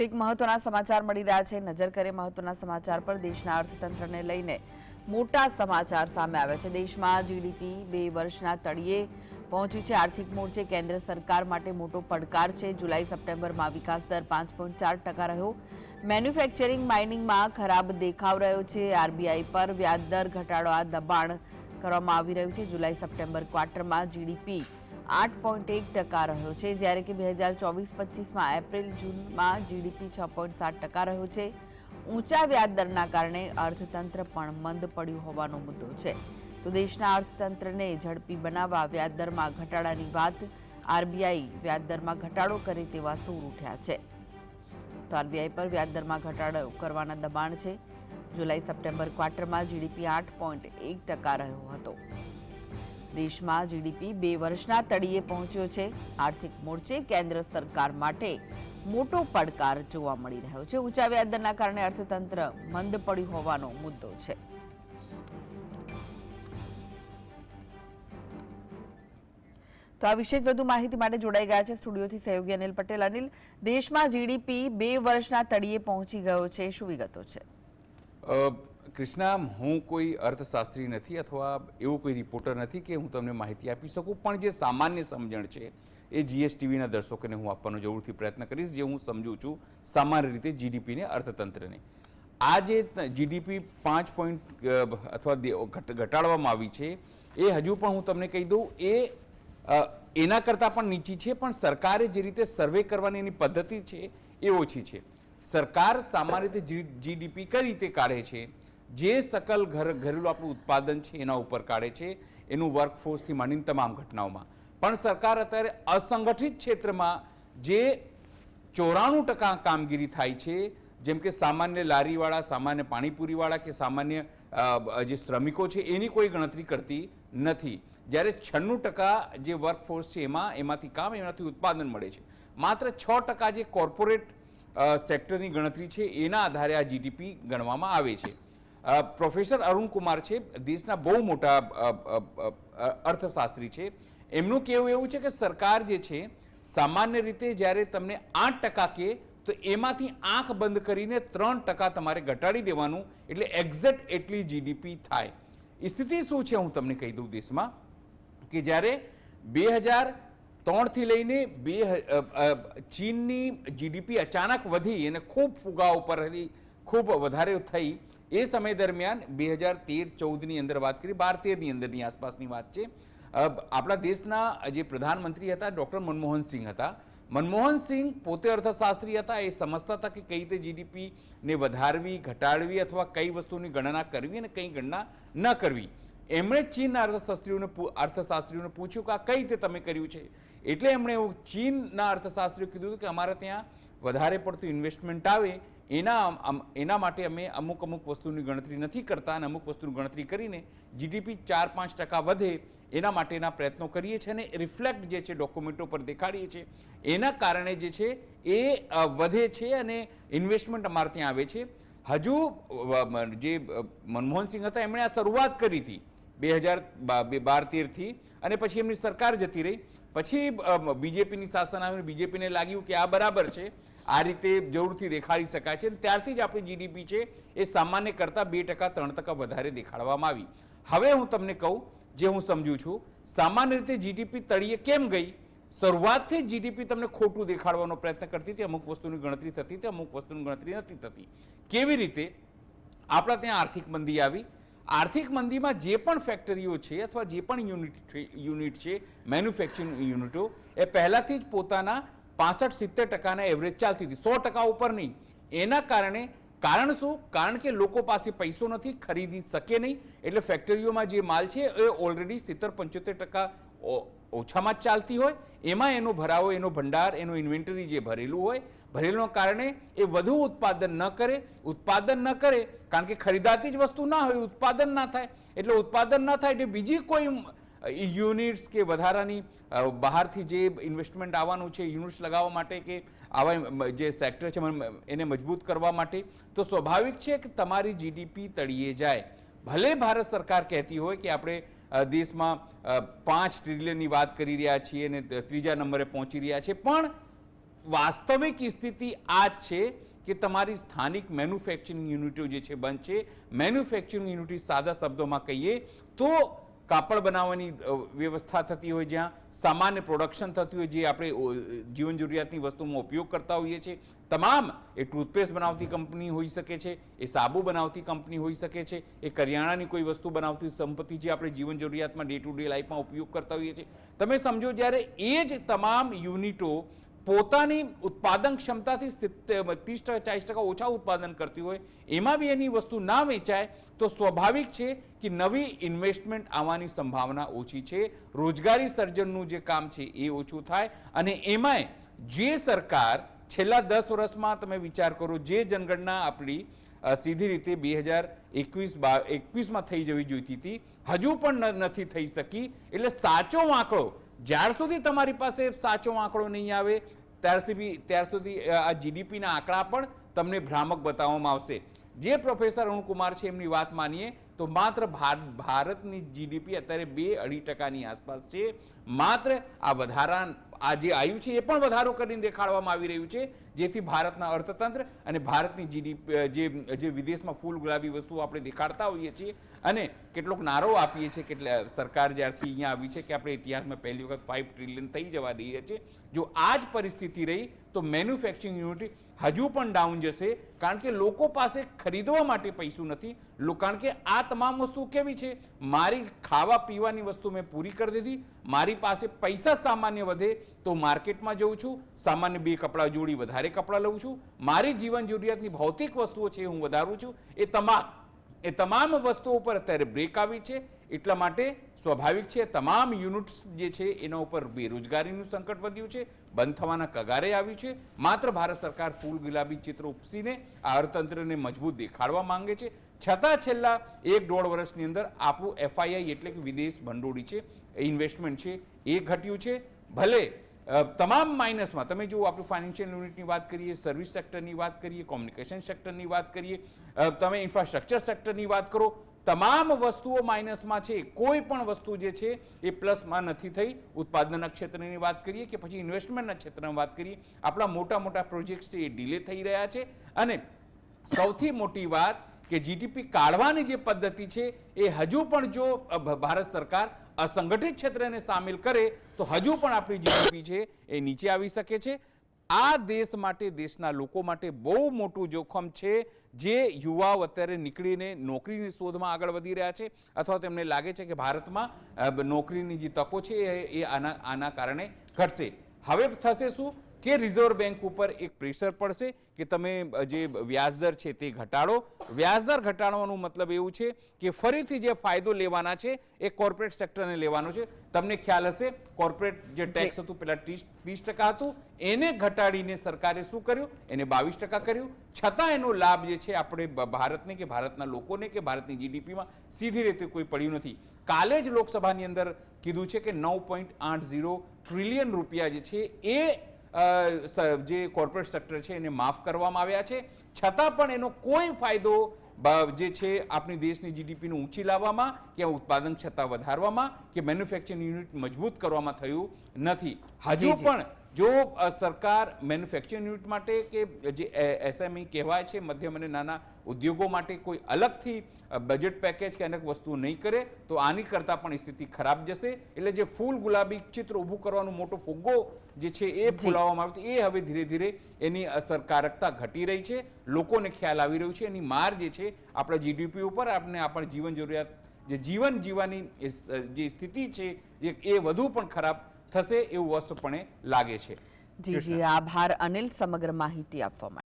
તો એક મહત્વના સમાચાર મળી રહ્યા છે. નજર કરે મહત્વના સમાચાર પર. દેશના અર્થતંત્રને લઈને મોટા સમાચાર સામે આવ્યા છે. દેશમાં જીડીપી બે વર્ષના તળિયે પહોંચ્યું છે. આર્થિક મોરચે કેન્દ્ર સરકાર માટે મોટો પડકાર છે. જુલાઈ સપ્ટેમ્બરમાં વિકાસ દર પાંચ પોઈન્ટ ચાર ટકા રહ્યો. મેન્યુફેક્ચરિંગ માઇનિંગમાં ખરાબ દેખાવ રહ્યો છે. આરબીઆઈ પર વ્યાજદર ઘટાડવા દબાણ કરવામાં આવી રહ્યું છે. જુલાઈ સપ્ટેમ્બર ક્વાર્ટરમાં જીડીપી આઠ પોઈન્ટ એક ટકા રહ્યો છે, જ્યારે કે બે હજાર ચોવીસ પચીસમાં એપ્રિલ, જૂનમાં જીડીપી છ પોઈન્ટ સાત ટકા રહ્યો છે. ઊંચા વ્યાજદરના કારણે અર્થતંત્ર પણ મંદ પડ્યું હોવાનો મુદ્દો છે. તો દેશના અર્થતંત્રને ઝડપી બનાવવા વ્યાજદરમાં ઘટાડાની વાત આરબીઆઈ વ્યાજદરમાં ઘટાડો કરે તેવા સૂર ઉઠ્યા છે. તો આરબીઆઈ પર વ્યાજદરમાં ઘટાડો કરવાના દબાણ છે. જુલાઈ, સપ્ટેમ્બર ક્વાર્ટરમાં જીડીપી આઠ પોઈન્ટ એક ટકા રહ્યો હતો. દેશમાં જીડીપી બે વર્ષના તળિયે પહોંચ્યો છે. આર્થિક મોરચે કેન્દ્ર સરકાર માટે મોટો પડકાર જોવા મળી રહ્યો છે. ઊંચા વ્યાજદરના કારણે અર્થતંત્ર મંદ પડ્યું હોવાનો મુદ્દો છે. તો આ વિશે વધુ માહિતી માટે જોડાઈ ગયા છે સ્ટુડિયોથી સહયોગી અનિલ પટેલ. અનિલ, દેશમાં જીડીપી બે વર્ષના તળિયે પહોંચી ગયો છે. શું વિગતો છે? કૃષ્ણા હું કોઈ અર્થશાસ્ત્રી નથી અથવા એવો કોઈ રિપોર્ટર નથી કે હું તમને માહિતી આપી શકું, પણ જે સામાન્ય સમજણ છે એ જીએસટીવીના દર્શકોને હું આપવાનો જરૂરથી પ્રયત્ન કરીશ, જે હું સમજું છું સામાન્ય રીતે જીડીપીને અર્થતંત્રને. આ જે જીડીપી પાંચ પોઈન્ટ અથવા ઘટાડવામાં આવી છે, એ હજુ પણ હું તમને કહી દઉં, એ એના કરતાં પણ નીચી છે, પણ સરકારે જે રીતે સર્વે કરવાની એની પદ્ધતિ છે એ ઓછી છે. સરકાર સામાન્ય રીતે જીડીપી કઈ રીતે કાઢે છે? જે સકલ ઘર, ઘરેલું આપણું ઉત્પાદન છે એના ઉપર કાઢે છે, એનું વર્કફોર્સથી માંડીને તમામ ઘટનાઓમાં. પણ સરકાર અત્યારે અસંગઠિત ક્ષેત્રમાં જે ચોરાણું ટકા કામગીરી થાય છે, જેમ કે સામાન્ય લારીવાળા, સામાન્ય પાણીપુરીવાળા કે સામાન્ય જે શ્રમિકો છે, એની કોઈ ગણતરી કરતી નથી. જ્યારે છન્નું ટકા જે વર્કફોર્સ છે એમાં, એમાંથી કામ, એમાંથી ઉત્પાદન મળે છે. માત્ર છ ટકા જે કોર્પોરેટ સેક્ટરની ગણતરી છે, એના આધારે આ જીડીપી ગણવામાં આવે છે. પ્રોફેસર અરુણ કુમાર છે, દેશના બહુ મોટા અર્થશાસ્ત્રી છે. એમનું કહેવું એવું છે કે સરકાર જે છે, સામાન્ય રીતે જ્યારે તમને આઠ ટકા કે, તો એમાંથી આંખ બંધ કરીને ત્રણ ટકા તમારે ઘટાડી દેવાનું, એટલે એક્ઝેક્ટ એટલી જીડીપી થાય. સ્થિતિ શું છે, હું તમને કહી દઉં દેશમાં? કે જ્યારે બે હજાર ત્રણથી લઈને બે ચીનની જીડીપી અચાનક વધી અને ખૂબ ફુગા ઉપર હતી, ખૂબ વધારે થઈ એ સમય દરમિયાન બે હજાર તેર ચૌદની અંદર વાત કરી, બાર તેરની અંદરની આસપાસની વાત છે. આપણા દેશના જે પ્રધાનમંત્રી હતા, ડૉક્ટર મનમોહન સિંહ હતા. મનમોહન સિંહ પોતે અર્થશાસ્ત્રી હતા, એ સમજતા હતા કે કઈ રીતે જીડીપીને વધારવી, ઘટાડવી અથવા કઈ વસ્તુની ગણના કરવી અને કઈ ગણના ન કરવી. એમણે ચીનના અર્થશાસ્ત્રીઓને અર્થશાસ્ત્રીઓને પૂછ્યું કે આ કઈ રીતે તમે કર્યું છે? એટલે એમણે એવું ચીનના અર્થશાસ્ત્રીઓ કીધું કે અમારે ત્યાં વધારે પડતું ઇન્વેસ્ટમેન્ટ આવે, એના એના માટે અમે અમુક અમુક વસ્તુની ગણતરી નથી કરતા અને અમુક વસ્તુની ગણતરી કરીને જીડીપી ચાર પાંચ ટકા વધે, એના માટેના પ્રયત્નો કરીએ છીએ અને રિફ્લેક્ટ જે છે ડોક્યુમેન્ટો પર દેખાડીએ છીએ. એના કારણે જે છે એ વધે છે અને ઇન્વેસ્ટમેન્ટ અમારે ત્યાં આવે છે. હજુ જે મનમોહનસિંહ મનમોહન સિંહ હતા, એમણે આ શરૂઆત કરી હતી. બે હજાર બાર તેરથી અને પછી એમની સરકાર જતી રહી. પછી બીજેપીની શાસન આવ્યું, બીજેપીને લાગ્યું કે આ બરાબર છે, આ રીતે જરૂરથી દેખાડી શકાય છે ત્યારથી જ આપણી જીડીપી છે એ સામાન્ય કરતાં બે ટકા, ત્રણ ટકા વધારે દેખાડવામાં આવી. હવે હું તમને કહું, જે હું સમજુ છું, સામાન્ય રીતે જીડીપી તળિયે કેમ ગઈ? શરૂઆતથી જીડીપી તમને ખોટું દેખાડવાનો પ્રયત્ન કરતી હતી, અમુક વસ્તુની ગણતરી થતી હતી, અમુક વસ્તુની ગણતરી નથી થતી. કેવી રીતે? આપણા ત્યાં આર્થિક મંદી આવી આર્થિક મંદીમાં જે પણ ફેક્ટરીઓ છે અથવા જે પણ યુનિટ યુનિટ છે, મેન્યુફેક્ચરિંગ યુનિટો, એ પહેલાંથી જ પોતાના પાસઠ, સિત્તેર ટકાના એવરેજ ચાલતી હતી. સો ટકા ઉપર નહીં. એના કારણે કારણ શું? કારણ કે લોકો પાસે પૈસો નથી, ખરીદી શકે નહીં. એટલે ફેક્ટરીઓમાં જે માલ છે, એ ઓલરેડી સિત્તેર, પંચોતેર ટકા ઓછામાં જ ચાલતી હોય, એમાં એનો ભરાવો, એનો ભંડાર, એનું ઇન્વેન્ટરી જે ભરેલું હોય ભરેલું કારણે એ વધુ ઉત્પાદન ન કરે. ઉત્પાદન ન કરે, કારણ કે ખરીદાતી જ વસ્તુ ના હોય, ઉત્પાદન ના થાય. એટલે ઉત્પાદન ના થાય એટલે બીજી કોઈ યુનિટ્સ કે વધારાની બહારથી જે ઇન્વેસ્ટમેન્ટ આવવાનું છે, યુનિટ્સ લગાવવા માટે કે આવા જે સેક્ટર છે એને મજબૂત કરવા માટે, તો સ્વાભાવિક છે કે તમારી જીડીપી તળિયે જાય. ભલે ભારત સરકાર કહેતી હોય કે આપણે દેશમાં પાંચ ટ્રિલિયનની વાત કરી રહ્યા છીએ અને ત્રીજા નંબરે પહોંચી રહ્યા છે. પણ વાસ્તવિક સ્થિતિ આ જ છે કે તમારી સ્થાનિક મેન્યુફેક્ચરિંગ યુનિટો જે છે, બંધ છે. મેન્યુફેક્ચરિંગ યુનિટી સાદા શબ્દોમાં કહીએ તો કાપડ બનાવવાની વ્યવસ્થા થતી હોય, જ્યાં સામાન્ય પ્રોડક્શન થતી હોય, જે આપણે જીવન જરૂરિયાતની વસ્તુમાં ઉપયોગ કરતા હોઈએ છીએ. તમામ એ ટૂથપેસ્ટ બનાવતી કંપની હોઈ શકે છે, એ સાબુ બનાવતી કંપની હોઈ શકે છે, એ કરિયાણાની કોઈ વસ્તુ બનાવતી સંપત્તિ જે આપણે જીવન જરૂરિયાતમાં ડે ટુ ડે લાઈફમાં ઉપયોગ કરતા હોઈએ છીએ. તમે સમજો, જ્યારે એ જ તમામ યુનિટો પોતાની ઉત્પાદન ક્ષમતાથી સિત્તેર, ત્રીસ ટકા, ચાલીસ ટકા ઓછા ઉત્પાદન કરતી હોય, એમાં બી એની વસ્તુ ના વેચાય, તો સ્વાભાવિક છે કે નવી ઇન્વેસ્ટમેન્ટ આવવાની સંભાવના ઓછી છે. રોજગારી સર્જનનું જે કામ છે એ ઓછું થાય અને એમાંય જે સરકાર છેલ્લા દસ વર્ષમાં તમે વિચાર કરો, જે જનગણના આપણી સીધી રીતે બે હજાર એકવીસ એકવીસમાં થઈ જવી જોઈતી હતી, હજુ પણ નથી થઈ શકી. એટલે સાચો આંકડો જ્યાર સુધી તમારી પાસે સાચો આંકડો નહીં આવે, ત્યાર સુધી ત્યાર સુધી આ જીડીપીના આંકડા પણ તમને ભ્રામક બતાવવામાં આવશે. જે પ્રોફેસર અરુણકુમાર છે, એમની વાત માનીએ, તો માત્ર ભાર- ભારતની જીડીપી અત્યારે બે અઢી ટકાની આસપાસ છે. માત્ર આ વધારા આ જે આવ્યું છે એ પણ વધારો કરીને દેખાડવામાં આવી રહ્યું છે, જેથી ભારતના અર્થતંત્ર અને ભારતની જીડીપી જે જે વિદેશમાં ફૂલ ગુલાબી વસ્તુઓ આપણે દેખાડતા હોઈએ છીએ અને કેટલોક નારો આપીએ છીએ કેટલા સરકાર જ્યારથી અહીંયા આવી છે કે આપણે ઇતિહાસમાં પહેલી વખત ફાઇવ ટ્રિલિયન થઈ જવા દઈએ છીએ. જો આ જ પરિસ્થિતિ રહી, તો મેન્યુફેક્ચરિંગ યુનિટી હજુ પણ ડાઉન જશે, કારણ કે લોકો પાસે ખરીદવા માટે પૈસું નથી. કારણ કે આ તમામ વસ્તુ કેવી છે? મારી ખાવા પીવાની વસ્તુ મેં પૂરી કરી દીધી. મારી પાસે પૈસા સામાન્ય વધે તો માર્કેટમાં જઉં છું. સામાન્ય બે કપડાં જોડી વધારે કપડાં લઉં છું. મારી જીવન જરૂરિયાતની ભૌતિક વસ્તુઓ છે હું વધારું છું. એ તમામ એ તમામ વસ્તુઓ ઉપર અત્યારે બ્રેક આવી છે. એટલા માટે સ્વાભાવિક છે, તમામ યુનિટ્સ જે છે, એના ઉપર બેરોજગારીનું સંકટ વધ્યું છે, બંધ થવાના કગારે આવ્યું છે. માત્ર ભારત સરકાર ફૂલ ગુલાબી ચિત્ર ઉપસીને આ અર્થતંત્રને મજબૂત દેખાડવા માંગે છે. છતાં છેલ્લા એક દોઢ વર્ષની અંદર આપણું એફઆઈઆઈ એટલે કે વિદેશ ભંડોળી છે ઇન્વેસ્ટમેન્ટ છે, એ ઘટ્યું છે. ભલે તમામ માઇનસમાં તમે જુઓ આપણું ફાઇનાન્શિયલ યુનિટની વાત કરીએ સર્વિસ સેક્ટરની વાત કરીએ કોમ્યુનિકેશન સેક્ટરની વાત કરીએ તમે ઇન્ફ્રાસ્ટ્રક્ચર સેક્ટરની વાત કરો, તમામ વસ્તુઓ માઇનસમાં છે, કોઈ પણ વસ્તુ જે છે, એ પ્લસમાં નથી થઈ. ઉત્પાદનના ક્ષેત્રની વાત કરીએ કે પછી ઇન્વેસ્ટમેન્ટના ક્ષેત્રની વાત કરીએ, આપણા મોટા મોટા પ્રોજેક્ટ્સ છે એ ડિલે થઈ રહ્યા છે. અને સૌથી મોટી વાત કે જીડીપી કાઢવાની જે પદ્ધતિ છે, એ હજુ પણ જો ભારત સરકાર અસંગઠિત ક્ષેત્રને સામેલ કરે તો હજુ પણ આપણી જીડીપી છે એ નીચે આવી શકે છે. આ દેશ માટે, દેશના લોકો માટે બહુ મોટું જોખમ છે જે યુવાઓ અત્યારે નીકળીને નોકરીની શોધમાં આગળ વધી રહ્યા છે. અથવા તેમને લાગે છે કે ભારતમાં નોકરીની જે તકો છે એ આના આના કારણે ઘટશે. હવે થશે શું? કે રિઝર્વ બેંક ઉપર એક પ્રેશર પડશે કે તમે જે વ્યાજદર છે તે ઘટાડો. વ્યાજદર ઘટાડવાનો મતલબ એવું છે કે ફરીથી જે ફાયદો લેવાના છે એ કોર્પોરેટ સેક્ટરને લેવાનો છે. તમને ખ્યાલ હશે કોર્પોરેટ જે ટેક્સ હતું પેલા ત્રીસ ટકા હતું. એને ઘટાડીને સરકારે શું કર્યું? એને બાવીસ ટકા કર્યું. છતાં એનો લાભ જે છે આપણે ભારતને કે ભારતના લોકોને કે ભારતની જીડીપીમાં સીધી રીતે કોઈ પડ્યું નથી. કાલે જ લોકસભાની અંદર કીધું છે કે નવ પોઈન્ટ આઠ ઝીરો ટ્રિલિયન રૂપિયા જે છે એ જે કોર્પોરેટ સેક્ટર છે એને માફ કરવામાં આવ્યા છે છતાં પણ એનો કોઈ ફાયદો જે છે આપણી દેશની જીડીપીને ઊંચી લાવવામાં કે ઉત્પાદન છતાં વધારવામાં કે મેન્યુફેક્ચરિંગ યુનિટ મજબૂત કરવામાં થયું નથી હજુ. પણ જો સરકાર મેન્યુફેક્ચરિંગ યુનિટ માટે કે જે એસએમઈ કહેવાય છે મધ્યમ અને નાના ઉદ્યોગો માટે કોઈ અલગથી બજેટ પેકેજ કે અનેક વસ્તુઓ નહીં કરે તો આની કરતાં પણ સ્થિતિ ખરાબ જશે. એટલે જે ફૂલ ગુલાબી ચિત્ર ઊભું કરવાનો મોટો ફુગ્ગો જે છે એ ફૂલાવવામાં આવ્યો એ હવે ધીરે ધીરે એની અસરકારકતા ઘટી રહી છે. લોકોને ખ્યાલ આવી રહ્યું છે. એની માર જે છે આપણા જીડીપી ઉપર આપણે આપણા જીવન જરૂરિયાત જે જીવન જીવવાની જે સ્થિતિ છે એ એ વધુ પણ ખરાબ થશે એવું વસ્તુપણે લાગે છે. જી જી. આભાર અનિલ સમગ્ર માહિતી આપવા માટે.